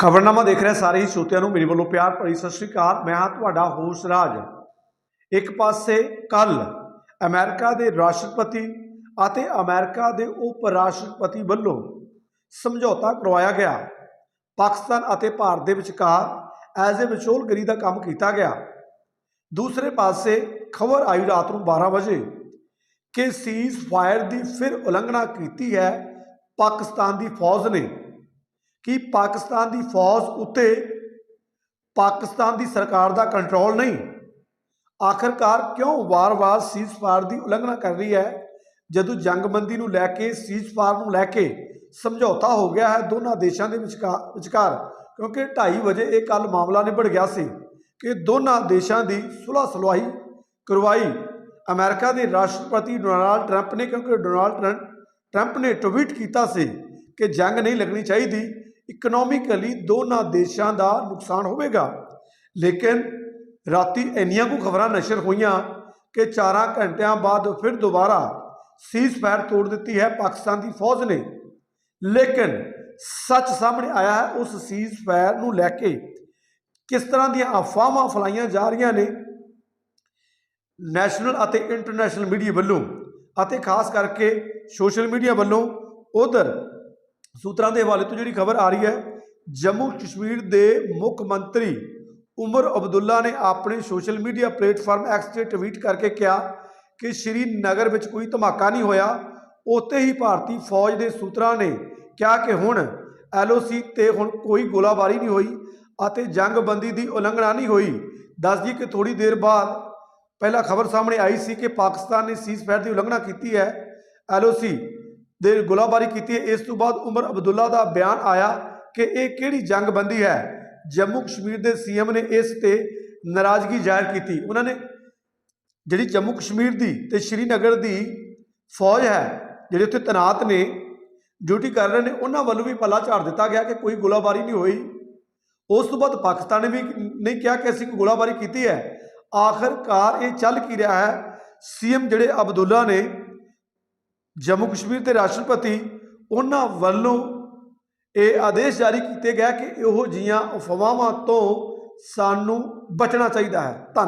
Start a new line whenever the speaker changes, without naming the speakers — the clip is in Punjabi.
ਖਬਰਨਾਮਾ ਦੇਖ ਰਹੇ ਸਾਰੇ ਹੀ ਸਰੋਤਿਆਂ ਨੂੰ, ਮੇਰੇ ਵੱਲੋਂ ਪਿਆਰ ਭਰੀ ਸਤਿ ਸ਼੍ਰੀ ਅਕਾਲ। ਮੈਂ ਹਾਂ ਤੁਹਾਡਾ ਹੋਸ ਰਾਜ। ਇੱਕ ਪਾਸੇ ਕੱਲ ਅਮਰੀਕਾ ਦੇ ਰਾਸ਼ਟਰਪਤੀ ਅਤੇ ਅਮਰੀਕਾ ਦੇ ਉਪ ਰਾਸ਼ਟਰਪਤੀ ਵੱਲੋਂ ਸਮਝੌਤਾ ਕਰਵਾਇਆ ਗਿਆ। ਪਾਕਿਸਤਾਨ ਅਤੇ ਭਾਰਤ ਦੇ ਵਿਚਕਾਰ ਐਜ਼ ਏ ਵਿਚੋਲਗਰੀ ਦਾ ਕੰਮ ਕੀਤਾ ਗਿਆ। ਦੂਸਰੇ ਪਾਸੇ ਖਬਰ ਆਈ ਰਾਤ ਨੂੰ 12 ਵਜੇ ਕਿ ਸੀਜ਼ ਫਾਇਰ ਦੀ ਫਿਰ ਉਲੰਘਣਾ ਕੀਤੀ ਹੈ। ਪਾਕਿਸਤਾਨ ਦੀ ਫੌਜ ਨੇ ਕਿ ਪਾਕਿਸਤਾਨ ਦੀ ਫੌਜ ਉੱਤੇ ਪਾਕਿਸਤਾਨ ਦੀ ਸਰਕਾਰ ਦਾ ਕੰਟਰੋਲ ਨਹੀਂ। ਆਖਰਕਾਰ ਕਿਉਂ ਵਾਰ-ਵਾਰ ਸੀਜ਼ਫਾਇਰ ਦੀ ਉਲੰਘਣਾ ਕਰ ਰਹੀ ਹੈ? ਜਦੋਂ ਜੰਗਬੰਦੀ ਨੂੰ ਲੈ ਕੇ ਸੀਜ਼ਫਾਇਰ ਨੂੰ ਲੈ ਕੇ ਸਮਝੌਤਾ ਹੋ ਗਿਆ ਹੈ ਦੋਨਾਂ ਦੇਸ਼ਾਂ ਦੇ ਵਿਚਕਾਰ ਵਿਚਕਾਰ, ਕਿਉਂਕਿ 2:30 ਵਜੇ ਇਹ ਕੱਲ ਮਾਮਲਾ ਨਿਬੜ ਗਿਆ ਸੀ ਕਿ ਦੋਨਾਂ ਦੇਸ਼ਾਂ ਦੀ ਸੁਲ੍ਹਾ ਸੁਲਵਾਈ ਕਰਵਾਈ। ਅਮਰੀਕਾ ਦੇ ਰਾਸ਼ਟਰਪਤੀ ਡੋਨਾਲਡ ਟਰੰਪ ਨੇ, ਕਿਉਂਕਿ ਡੋਨਾਲਡ ਟਰੰ- ਟਰੰਪ ਨੇ ਟਵੀਟ ਕੀਤਾ ਸੀ ਕਿ ਜੰਗ ਨਹੀਂ ਲੱਗਣੀ ਚਾਹੀਦੀ। ਇਕਨੋਮਿਕਲੀ ਦੋਨਾਂ ਦੇਸ਼ਾਂ ਦਾ ਨੁਕਸਾਨ ਹੋਵੇਗਾ। ਲੇਕਿਨ ਰਾਤੀ ਇੰਨੀਆਂ ਕੁ ਖਬਰਾਂ ਨਸ਼ਰ ਹੋਈਆਂ ਕਿ 4 ਘੰਟਿਆਂ ਬਾਅਦ ਫਿਰ ਦੁਬਾਰਾ ਸੀਜ਼ ਫਾਇਰ ਤੋੜ ਦਿੱਤੀ ਹੈ ਪਾਕਿਸਤਾਨ ਦੀ ਫੌਜ ਨੇ। ਲੇਕਿਨ ਸੱਚ ਸਾਹਮਣੇ ਆਇਆ ਹੈ, ਉਸ ਸੀਜ਼ ਫਾਇਰ ਨੂੰ ਲੈ ਕੇ ਕਿਸ ਤਰ੍ਹਾਂ ਦੀਆਂ ਅਫਵਾਹਾਂ ਫਲਾਈਆਂ ਜਾ ਰਹੀਆਂ ਨੇ। ਨੈਸ਼ਨਲ ਅਤੇ ਇੰਟਰਨੈਸ਼ਨਲ ਮੀਡੀਆ ਵੱਲੋਂ ਅਤੇ ਖਾਸ ਕਰਕੇ ਸੋਸ਼ਲ ਮੀਡੀਆ ਵੱਲੋਂ ਉਧਰ ਸੂਤਰਾਂ ਦੇ ਹਵਾਲੇ ਤੋਂ ਜਿਹੜੀ ਖਬਰ ਆ ਰਹੀ ਹੈ, ਜੰਮੂ ਕਸ਼ਮੀਰ ਦੇ ਮੁੱਖ ਮੰਤਰੀ ਉਮਰ ਅਬਦੁੱਲਾ ਨੇ ਆਪਣੇ ਸੋਸ਼ਲ ਮੀਡੀਆ ਪਲੇਟਫਾਰਮ ਐਕਸ ਤੇ ਟਵੀਟ ਕਰਕੇ ਕਿਹਾ ਕਿ ਸ਼੍ਰੀਨਗਰ ਵਿੱਚ ਕੋਈ ਧਮਾਕਾ ਨਹੀਂ ਹੋਇਆ। ਉੱਥੇ ਹੀ ਭਾਰਤੀ ਫੌਜ ਦੇ ਸੂਤਰਾਂ ਨੇ ਕਿਹਾ ਕਿ ਹੁਣ ਐਲਓਸੀ ਤੇ ਹੁਣ ਕੋਈ ਗੋਲਾਬਾਰੀ ਨਹੀਂ ਹੋਈ ਅਤੇ ਜੰਗਬੰਦੀ ਦੀ ਉਲੰਘਣਾ ਨਹੀਂ ਹੋਈ। ਦੱਸ ਦਈਏ ਕਿ ਥੋੜੀ ਦੇਰ ਬਾਅਦ ਪਹਿਲਾਂ ਖਬਰ ਸਾਹਮਣੇ ਆਈ ਸੀ ਕਿ ਪਾਕਿਸਤਾਨ ਨੇ ਸੀਜ਼ਫਾਇਰ ਦੀ ਉਲੰਘਣਾ ਕੀਤੀ ਹੈ। ਐਲਓਸੀ ਦੇ ਗੋਲਾਬਾਰੀ ਕੀਤੀ ਹੈ। ਇਸ ਤੋਂ ਬਾਅਦ ਉਮਰ ਅਬਦੁੱਲਾ ਦਾ ਬਿਆਨ ਆਇਆ ਕਿ ਇਹ ਕਿਹੜੀ ਜੰਗਬੰਦੀ ਹੈ? ਜੰਮੂ ਕਸ਼ਮੀਰ ਦੇ ਸੀਐਮ ਨੇ ਇਸ ਤੇ ਨਾਰਾਜ਼ਗੀ ਜ਼ਾਹਿਰ ਕੀਤੀ। ਉਹਨਾਂ ਨੇ ਜਿਹੜੀ ਜੰਮੂ ਕਸ਼ਮੀਰ ਦੀ ਤੇ ਸ਼੍ਰੀਨਗਰ ਦੀ ਫੌਜ ਹੈ, ਜਿਹੜੇ ਉੱਥੇ ਤੈਨਾਤ ਨੇ, ਡਿਊਟੀ ਕਰ ਰਹੇ ਨੇ, ਉਹਨਾਂ ਵੱਲੋਂ ਵੀ ਪੱਲਾ ਝਾੜ ਦਿੱਤਾ ਗਿਆ ਕਿ ਕੋਈ ਗੋਲਾਬਾਰੀ ਨਹੀਂ ਹੋਈ। ਉਸ ਤੋਂ ਬਾਅਦ ਪਾਕਿਸਤਾਨ ਨੇ ਵੀ ਨਹੀਂ ਕਿਹਾ ਕਿ ਅਸੀਂ ਗੋਲਾਬਾਰੀ ਕੀਤੀ ਹੈ। ਆਖਰਕਾਰ ਇਹ ਚੱਲ ਕੀ ਰਿਹਾ ਹੈ? ਸੀਐਮ ਜਿਹੜੇ ਅਬਦੁੱਲਾ ਨੇ ਜੰਮੂ ਕਸ਼ਮੀਰ ਦੇ ਰਾਸ਼ਟਰਪਤੀ ਉਹਨਾਂ ਵੱਲੋਂ ਇਹ ਆਦੇਸ਼ ਜਾਰੀ ਕੀਤੇ ਗਏ ਕਿ ਇਹੋ ਜੀਆਂ ਅਫਵਾਹਾਂ ਤੋਂ ਸਾਨੂੰ ਬਚਣਾ ਚਾਹੀਦਾ ਹੈ। ਧੰਨਵਾਦ।